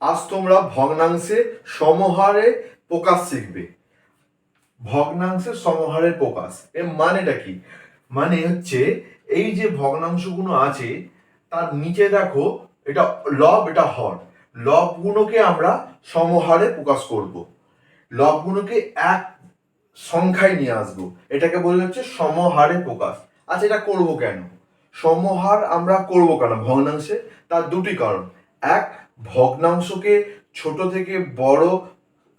আজ তোমরা ভগ্নাংশে সমহারে প্রকাশ শিখবে। ভগ্নাংশের সমহারের প্রকাশ। এর মানেটা কি? মানে হচ্ছে এই যে ভগ্নাংশগুলো আছে, তার নিচে দেখো, এটা লব, এটা হর। লবগুলোকে আমরা সমহারে প্রকাশ করব। লবগুলোকে এক সংখ্যায় নিয়ে আসব। এটাকে বলে হচ্ছে সমহারে প্রকাশ। আচ্ছা এটা করব কেন? সমহার আমরা করব কেন ভগ্নাংশে? তার দুটি কারণ। এক ভগ্নাংশকে ছোট থেকে বড়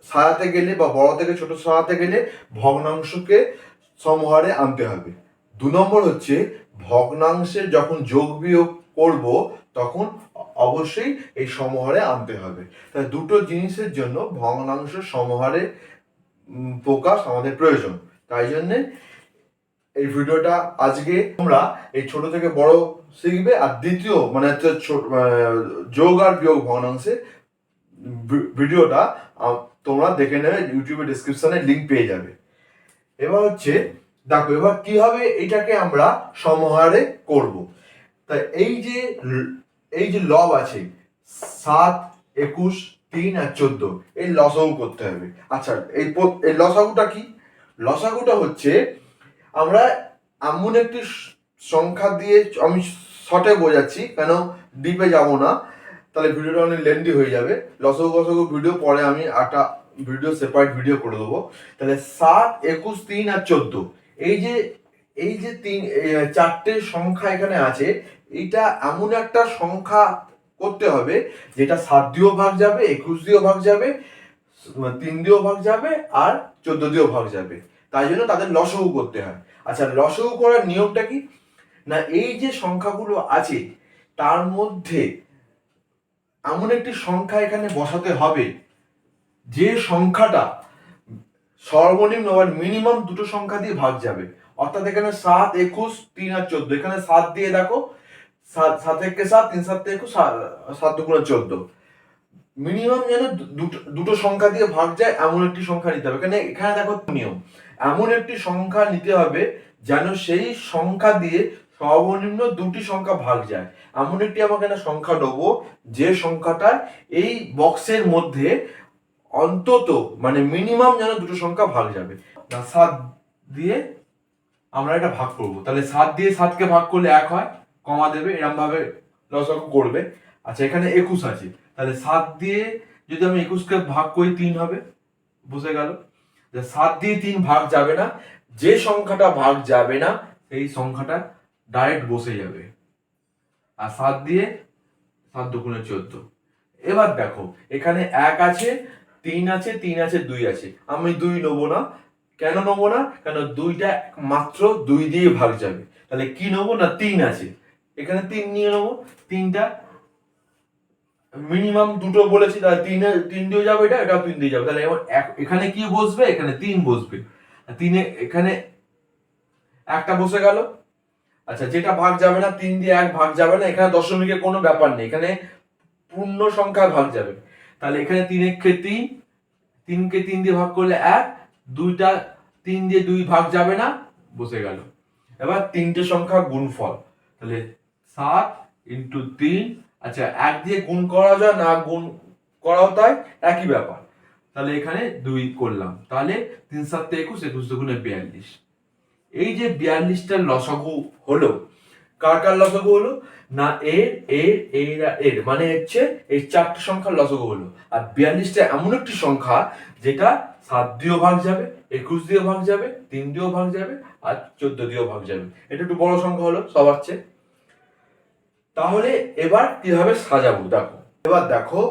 সাজাতে গেলে বা বড় থেকে ছোট সাজাতে গেলে ভগ্নাংশকে সমহারে আনতে হবে। দু নম্বর হচ্ছে ভগ্নাংশের যখন যোগ বিয়োগ করব, তখন অবশ্যই এই সমহারে আনতে হবে। তাই দুটো জিনিসের জন্য ভগ্নাংশ সমহারে প্রকাশ আমাদের প্রয়োজন। তাই জন্যে এই ভিডিওটা আজকে তোমরা এই ছোট থেকে বড় শিখবে আর দ্বিতীয় মানে হচ্ছে যোগ আর বিয়োগ ভগ্নাংশে ভিডিওটা তোমরা দেখে নেবে ইউটিউবে ডিসক্রিপশনে লিঙ্ক পেয়ে যাবে। এবার হচ্ছে, দেখো, এবার কীভাবে এটাকে আমরা সমহারে করব? তাই এই যে এই যে লব আছে, সাত, একুশ, তিন আর চোদ্দ, এই লসাগু করতে হবে। আচ্ছা এই এই লসাগুটা কি? লসাগুটা হচ্ছে আমরা এমন একটি সংখ্যা দিয়ে আমি শর্টে বোঝাচ্ছি, কেন ডিপে যাব না। তাহলে ভিডিওটা অনেক লেন্দি হয়ে যাবে। লসাগু গসাগু ভিডিও পরে আমি একটা ভিডিও সেপারেট ভিডিও করে দেবো। তাহলে সাত, একুশ, তিন আর চোদ্দ। এই যে এই যে তিন চারটে সংখ্যা এখানে আছে, এইটা এমন একটা সংখ্যা করতে হবে, যেটা সাত দিয়েও ভাগ যাবে, একুশ দিয়েও ভাগ যাবে, তিন দিয়েও ভাগ যাবে, আর চোদ্দ দিয়েও ভাগ যাবে। তাই জন্য তাদের লসগু করতে হয়। আচ্ছা লসগু করার নিয়মটা কি? না, এই যে সংখ্যাগুলো আছে, তার মধ্যে এমন একটি সংখ্যা এখানে বসাতে হবে, যে সংখ্যাটা সর্বনিম্ন বা মিনিমাম দুটো সংখ্যা দিয়ে ভাগ যাবে। অর্থাৎ এখানে সাত, একুশ, তিন আর চোদ্দ। এখানে সাত দিয়ে দেখো, সাত সাত একে সাত, তিন সাত একুশ সাত দুগুণে চোদ্দ। মিনিমাম যেন দুটো সংখ্যা দিয়ে ভাগ যায়, এমন একটি সংখ্যা নিতে হবে। এখানে এখানে দেখো নিয়ম। এমন একটি সংখ্যা নিতে হবে যেন সেই সংখ্যা দিয়ে সর্বনিম্ন দুটি সংখ্যা ভাগ যায়। এমন একটি আমাকে একটা সংখ্যা নেব যে সংখ্যাটা এই বক্সের মধ্যে অন্তত মানে মিনিমাম যেন দুটো সংখ্যা ভাগ যাবে। না, সাত দিয়ে আমরা এটা ভাগ করব। তাহলে সাত দিয়ে সাতকে ভাগ করলে এক হয়, কমা দেবে এরম ভাবে লসাগু করবে। আচ্ছা এখানে একুশ আছে। তাহলে সাত দিয়ে যদি আমি একুশকে ভাগ করি, তিন হবে। বুঝে গেল? সাত দিয়ে তিন ভাগ যাবে না, যে সংখ্যাটা ভাগ যাবে না, সেই সংখ্যাটা ডাইরেক্ট বসে যাবে। আর সাত দিয়ে সাত দুগুণে চোদ্দ। এবার দেখো, এখানে এক আছে, তিন আছে তিন আছে, দুই আছে। আমি দুই নেব না। কেন নেব না? কেন দুইটা মাত্র দুই দিয়ে ভাগ যাবে। তাহলে কি নেব না তিন আছে? এখানে তিন নিয়ে নেব। তিনটা মিনিমাম দুটো বলেছি, তাহলে তিনে, তিন দিয়ে যাবে এটা এটা তিন দিয়ে যাবে। তাহলে এবার এখানে কি বসবে? এখানে তিন বসবে। তিনে, এখানে একটা বসে গেল। আচ্ছা যেটা ভাগ যাবে না, তিন দিয়ে এক ভাগ যাবে না, এখানে দশমিকের কোনো ব্যাপার নেই। এখানে পূর্ণ সংখ্যায় ভাগ যাবে। তাহলে এখানে তিন একে তিন তিনকে তিন দিয়ে ভাগ করলে এক, দুইটা তিন দিয়ে দুই ভাগ যাবে না, বসে গেল। এবার তিনটে সংখ্যা গুণফল। তাহলে সাত ইন্টু তিন আচ্ছা এক দিয়ে গুণ করা যায়, না গুণ করাও তাই? একই ব্যাপার। তাহলে এখানে দুই করলাম। তাহলে তিন সাত একুশ একুশ দুগুণে বিয়াল্লিশ। এই যে বিয়াল্লিশটার লসাগু হলো, কার কার লসাগু হলো? না এর এর এর এর। মানে হচ্ছে এই চারটে সংখ্যার লসাগু হলো। আর বিয়াল্লিশটা এমন একটি সংখ্যা যেটা সাত দিয়েও ভাগ যাবে, একুশ দিয়েও ভাগ যাবে, তিন দিয়েও ভাগ যাবে, আর চোদ্দ দিয়েও ভাগ যাবে। এটা একটু বড় সংখ্যা হলো, সবার চেয়ে। তাহলে এবার কীভাবে সাজাবো? দেখো। এবার দেখো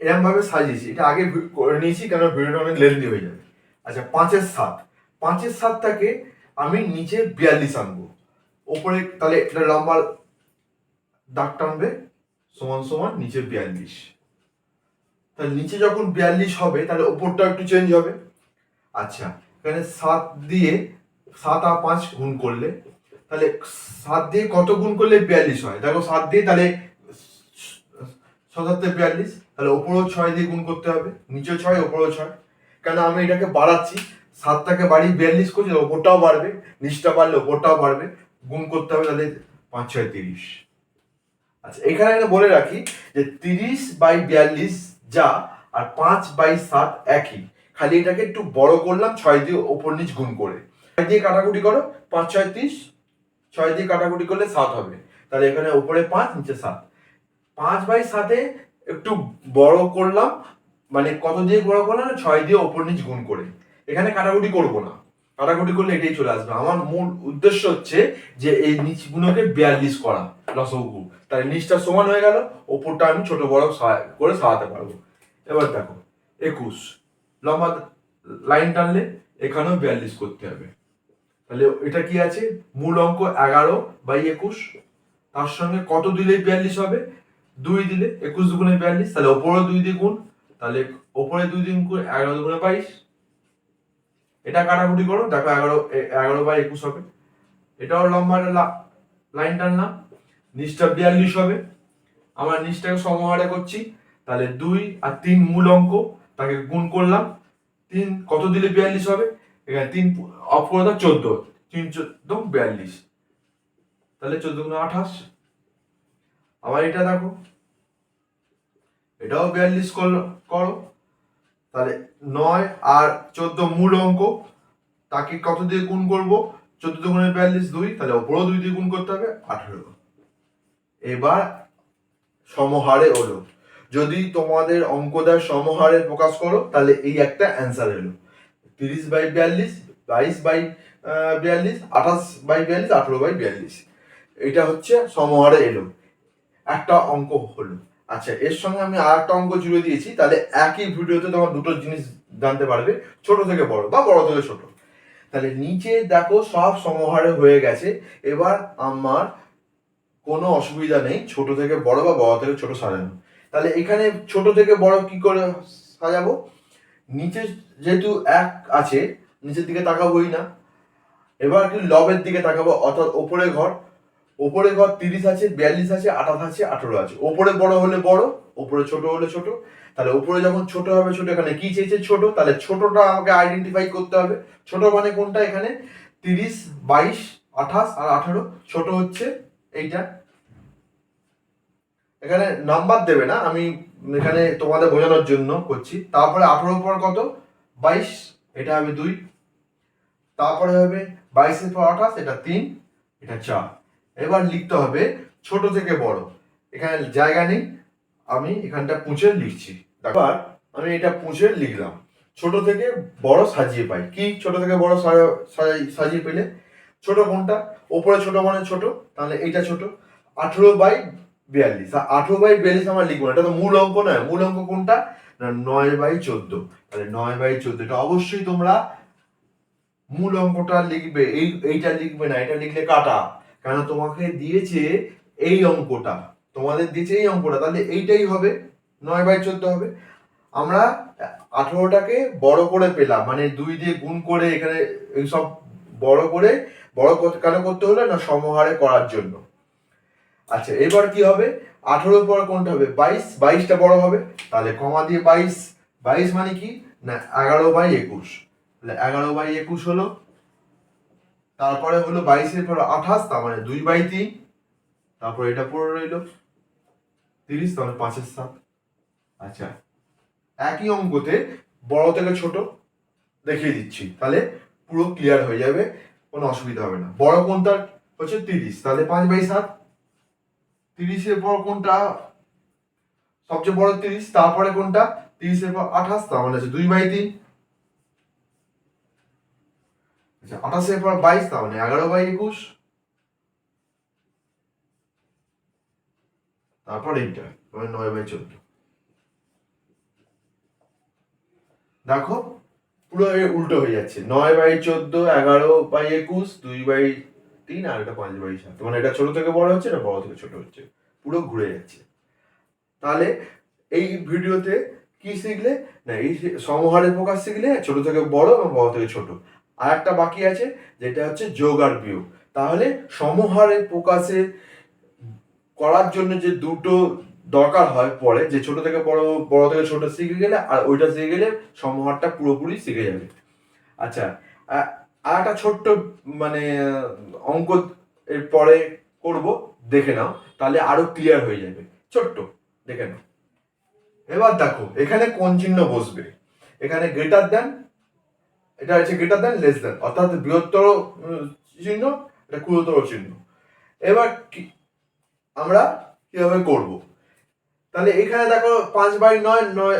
এরকম ভাবে সাজিয়েছি। এটা আগে করে নিয়েছি, কেন ভিডিওটা অনেক লেন্দি হয়ে যাবে। আচ্ছা পাঁচের সাত। পাঁচের সাতটাকে আমি নিচে বিয়াল্লিশ আনব। ওপরে তাহলে এটা লম্বা দাগ টানবে, সমান সমান নিচে বিয়াল্লিশ। তাহলে নিচে যখন বিয়াল্লিশ হবে, তাহলে ওপরটা একটু চেঞ্জ হবে। আচ্ছা এখানে সাত দিয়ে সাত আর পাঁচ গুণ করলে তাহলে সাত দিয়ে কত গুণ করলে বিয়াল্লিশ হয়? দেখো সাত দিয়ে তাহলে সাতাত্তর বিয়াল্লিশ, তাহলে ওপরেও ছয় দিয়ে গুণ করতে হবে। নিচেও ছয়, ওপরেও ছয়। কেন আমি এটাকে বাড়াচ্ছি, সাতটাকে বাড়িয়ে বিয়াল্লিশ করছি ওপরটাও বাড়বে, নিচটা বাড়লে ওপরটাও বাড়বে, গুণ করতে হবে তাহলে পাঁচ, ছয়, তিরিশ। আচ্ছা এখানে একটা বলে রাখি যে তিরিশ বাই বিয়াল্লিশ যা আর পাঁচ বাই সাত একই। খালি এটাকে একটু বড় করলাম, ছয় দিয়ে ওপর নিচ গুণ করে। দিয়ে কাটাকুটি করো, পাঁচ, ছয়, ত্রিশ ছয় দিয়ে কাটাকুটি করলে সাত হবে। তাহলে এখানে উপরে পাঁচ, নিচে সাত। পাঁচ বাই সাতে একটু বড় করলাম মানে কত দিয়ে বড় করলাম? ছয় দিয়ে ওপর নিচ গুণ করে। এখানে কাটাকুটি করব না। কাটাকুটি করলে এটাই চলে আসবে। আমার মূল উদ্দেশ্য হচ্ছে যে এই নিচগুলোকে বিয়াল্লিশ করা, লসগু। তাহলে নিচটা সমান হয়ে গেল, ওপরটা আমি ছোট বড় করে সাজাতে পারব। এবার দেখো, একুশ। লম্বা লাইন টানলে এখানেও বিয়াল্লিশ করতে হবে। তাহলে এটা কি আছে? মূল অঙ্ক এগারো বাই একুশ। তার সঙ্গে কত দিলে বিয়াল্লিশ হবে? দুই দিলে একুশ দুগুণে বিয়াল্লিশ। তাহলে ওপরে দুই দিয়ে গুণ তাহলে ওপরে দুই দিন গুণ এগারো দুগুণে বাইশ। এটা কাটাকুটি করো। দেখো এগারো এগারো বাই একুশ হবে। এটাও লম্বা লাইন টানলাম নিচটা বিয়াল্লিশ হবে। আমার নিচটাকে সমহারে করছি। তাহলে দুই আর তিন মূল অঙ্ক। তাকে গুণ করলাম। তিন কত দিলে বিয়াল্লিশ হবে? এখানে তিন দাও চোদ্দ, তিন চোদ্দ, বিয়াল্লিশ। তাহলে চোদ্দ গুণ আঠাশ। আবার এটা দেখো। এটাও বিয়াল্লিশ করল করো তাহলে নয় আর চোদ্দ মূল অঙ্ক। তাকে কত দিয়ে গুণ করব? চোদ্দ দুগুণে বিয়াল্লিশ দুই, তাহলে ওপরেও দুই দিয়ে গুণ করতে হবে, আঠেরো। এবার সমহারে হলো। যদি তোমাদের অঙ্ক অঙ্কদার সমহারে প্রকাশ করো, তাহলে এই একটা অ্যান্সার এলো। তিরিশ বাই বিয়াল্লিশ বাইশ বাই বিয়াল্লিশ, আঠাশ বাই বিয়াল্লিশ, আঠেরো বাই বিয়াল্লিশ। এটা হচ্ছে সমহারে এলো। একটা অঙ্ক হলো। আচ্ছা এর সঙ্গে আমি আর একটা অঙ্ক জুড়ে দিয়েছি, তাহলে একই ভিডিওতে তোমার দুটো জিনিস জানতে পারবে, ছোট থেকে বড় বা বড় থেকে ছোট। তাহলে নিচে দেখো সব সমহারে হয়ে গেছে, এবার আমার কোনো অসুবিধা নেই, ছোট থেকে বড় বা বড় থেকে ছোট সাজানো। তাহলে এখানে ছোট থেকে বড় কি করে সাজাবো? নিচে যেহেতু এক আছে নিচের দিকে তাকাবোই না। এবার কি লবের দিকে তাকাবো, অর্থাৎ ওপরে ঘর। ওপরে ঘর তিরিশ আছে, বিয়াল্লিশ আছে, আঠাশ আছে, আঠেরো আছে। ওপরে বড় হলে বড়, ওপরে ছোট হলে ছোট। তাহলে ওপরে যখন ছোট হবে, ছোট, এখানে কি চেয়েছে ছোট? তাহলে ছোটটা আমাকে আইডেন্টিফাই করতে হবে। ছোট মানে কোনটা? এখানে তিরিশ, বাইশ, আঠাশ আর আঠারো। ছোট হচ্ছে এইটা। এখানে নাম্বার দেবে না, আমি এখানে তোমাদের বোঝানোর জন্য করছি। তারপরে আঠারোর পর কত? বাইশ এটা হবে দুই, তারপরে হবে বাইশের পর আঠাশ, এটা তিন, এটা চার। এবার লিখতে হবে ছোট থেকে বড়। এখানে জায়গা নেই, আমি এখানটা পুঁছে লিখছি। এবার আমি এটা পুঁছে লিখলাম। ছোট থেকে বড় সাজিয়ে পাই। কি ছোট থেকে বড় সাজিয়ে পেলে? ছোট কোনটা? ওপরে ছোট মানে ছোট, তাহলে এইটা ছোট। আঠেরো বাই বিয়াল্লিশ। আঠেরো বাই বিয়াল্লিশ আমার লিখব না, এটা তো মূল অঙ্ক নয়। মূল অঙ্ক কোনটা? নয় বাই চোদ্দ। তাহলে নয় বাই চোদ্দ, এটা অবশ্যই তোমরা মূল অঙ্কটা লিখবে। এই এইটা লিখবে না, এটা লিখলে কাটা। কেন তোমাকে দিয়েছে এই অঙ্কটা। তোমাদের দিয়েছে এই অঙ্কটা, তাহলে এইটাই হবে। নয় বাই চোদ্দ হবে। আমরা আঠেরোটাকে বড় করে পেলাম মানে দুই দিয়ে গুণ করে এখানে সব বড় করে, বড় কেন করতে হলো না, সমহারে করার জন্য। আচ্ছা এবার কি হবে? আঠেরোর পর কোনটা হবে? বাইশ। বাইশটা বড় হবে, তাহলে কমা দিয়ে বাইশ। বাইশ মানে কি? না, এগারো বাই একুশ। তাহলে এগারো বাই একুশ হলো, তারপরে হলো বাইশের পর আঠাশ, তার মানে দুই বাই তিন। তারপর এটা পড়ে রইল তিরিশ, তাহলে পাঁচের সাত। আচ্ছা একই অঙ্কতে বড় থেকে ছোট দেখিয়ে দিচ্ছি। তাহলে পুরো ক্লিয়ার হয়ে যাবে, কোনো অসুবিধা হবে না। বড় কোনটা হচ্ছে তিরিশ। তাহলে পাঁচ বাই সাত। তিরিশের পর কোনটা? সবচেয়ে বড় তিরিশ, তারপরে কোনটা? তিরিশের পর আঠাশ মানে হচ্ছে দুই বাই তিন। আচ্ছা আঠাশের পর বাইশ মানে এগারো বাই একুশ। তারপর এইটা নয় বাই চোদ্দ। দেখো, পুরো উল্টো হয়ে যাচ্ছে। নয় বাই চোদ্দ, এগারো বাই একুশ, দুই বাই তিন আর এটা পাঁচ বাই সাত মানে এটা ছোট থেকে বড় হচ্ছে, এটা বড় থেকে ছোট হচ্ছে। পুরো ঘুরে যাচ্ছে। তাহলে এই ভিডিওতে কি শিখলে? না, এই সমহারের প্রকাশ শিখলে ছোট থেকে বড় এবং বড় থেকে ছোট। আর একটা বাকি আছে, যেটা হচ্ছে যোগ আর বিয়োগ। তাহলে সমহারের প্রকাশে করার জন্য যে দুটো দরকার হয় পরে, যে ছোট থেকে বড় বড় থেকে ছোট শিখে গেলে আর ওইটা শিখে গেলে সমহারটা পুরোপুরি শিখে যাবে। আচ্ছা আর একটা ছোট্ট মানে অঙ্ক এর পরে করব, দেখে নাও, তাহলে আরও ক্লিয়ার হয়ে যাবে। ছোট্ট, দেখে নাও। এবার দেখো, এখানে কোন চিহ্ন বসবে? এখানে গ্রেটার দেন এটা হচ্ছে গ্রেটার দেন লেস দেন অর্থাৎ বৃহত্তর চিহ্ন, এটা ক্ষুদ্রতর চিহ্ন। এবার কি, আমরা কীভাবে করব? তাহলে এখানে দেখো পাঁচ বাই নয় নয়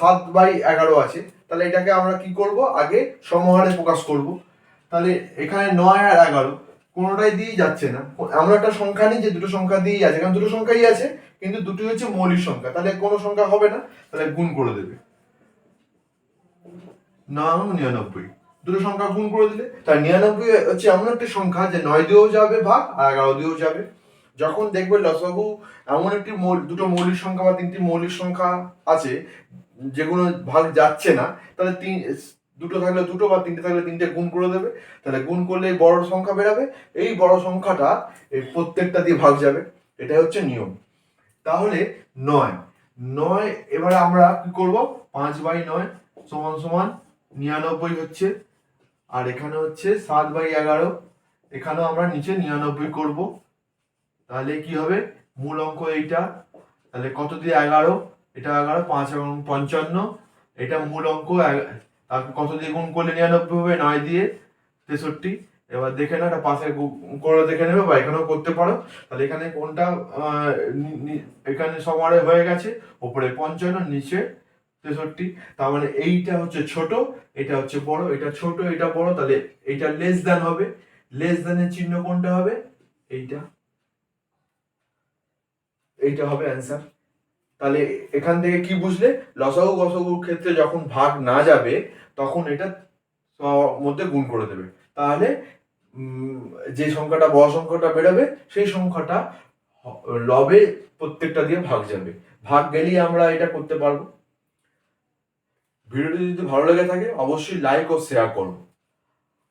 সাত বাই এগারো আছে। তাহলে এটাকে আমরা কি করব? আগে সমহারে প্রকাশ করব। তাহলে এখানে নয় আর এগারো, কোনোটাই দিয়েই যাচ্ছে না। আমরা একটা সংখ্যা নিই যে দুটো সংখ্যা দিয়েই আছে। কারণ দুটো সংখ্যাই আছে, কিন্তু দুটি হচ্ছে মৌলিক সংখ্যা। তাহলে কোনো সংখ্যা হবে না, তাহলে গুণ করে দেবে। নয় নিরানব্বই। দুটো সংখ্যা গুণ করে দিলে। তার নিরানব্বই হচ্ছে এমন একটি সংখ্যা যে নয় দিয়েও যাবে ভাগ আর এগারো দিয়েও যাবে। যখন দেখবে লসাগু এমন একটি দুটো মৌলিক সংখ্যা বা তিনটি মৌলিক সংখ্যা আছে যেগুলো ভাগ যাচ্ছে না, তাহলে তিন, দুটো থাকলে দুটো বা তিনটে থাকলে তিনটে গুণ করে দেবে। তাহলে গুণ করলে বড় সংখ্যা বেরাবে। এই বড় সংখ্যাটা এই প্রত্যেকটা দিয়ে ভাগ যাবে। এটাই হচ্ছে নিয়ম। তাহলে নয়। নয়, এবারে আমরা কি করব? পাঁচ বাই নয় সমান সমান নিরানব্বই হচ্ছে। আর এখানে হচ্ছে সাত বাই এগারো। এখানেও আমরা নিচে নিরানব্বই করব। তাহলে কি হবে? মূল অঙ্ক এইটা। তাহলে কত দিয়ে? এগারো। এটা এগারো, পাঁচ এবং পঞ্চান্ন। এটা মূল অঙ্ক আর কত দিয়ে গুণ করলে নিরানব্বই হবে? নয় দিয়ে তেষট্টি। এবার দেখে না এটা পাশে করে দেখে নেবে বা এখানেও করতে পারো। তাহলে এখানে কোনটা এখানে সমারে হয়ে গেছে। ওপরে পঞ্চান্ন, নিচে তেষট্টি। তার মানে এইটা হচ্ছে ছোট, এটা হচ্ছে বড়। এটা ছোট, এটা বড়, তাহলে এইটা লেস দ্যান হবে। লেস দ্যানের চিহ্ন কোনটা হবে? এইটা। এইটা হবে অ্যান্সার তাহলে এখান থেকে কি বুঝলে? লসাগু গসাগুর ক্ষেত্রে যখন ভাগ না যাবে, তখন এটা মধ্যে গুণ করে দেবে। তাহলে যে সংখ্যাটা বড় সংখ্যাটা বেরোবে, সেই সংখ্যাটা লবে প্রত্যেকটা দিয়ে ভাগ যাবে। ভাগ গেলেই আমরা এটা করতে পারব। ভিডিওটি যদি ভালো লেগে থাকে, অবশ্যই লাইক ও শেয়ার করো।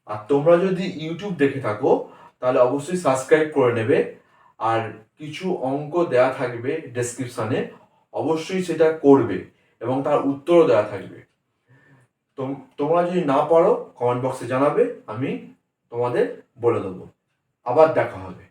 আর তোমরা যদি ইউটিউব দেখে থাকো, তাহলে অবশ্যই সাবস্ক্রাইব করে নেবে। আর কিছু অঙ্ক দেয়া থাকবে ডেসক্রিপশনে অবশ্যই সেটা করবে এবং তার উত্তরও দেওয়া থাকবে। তোম- তোমরা যদি না পারো কমেন্ট বক্সে জানাবে, আমি তোমাদের বলে দেবো। আবার দেখা হবে।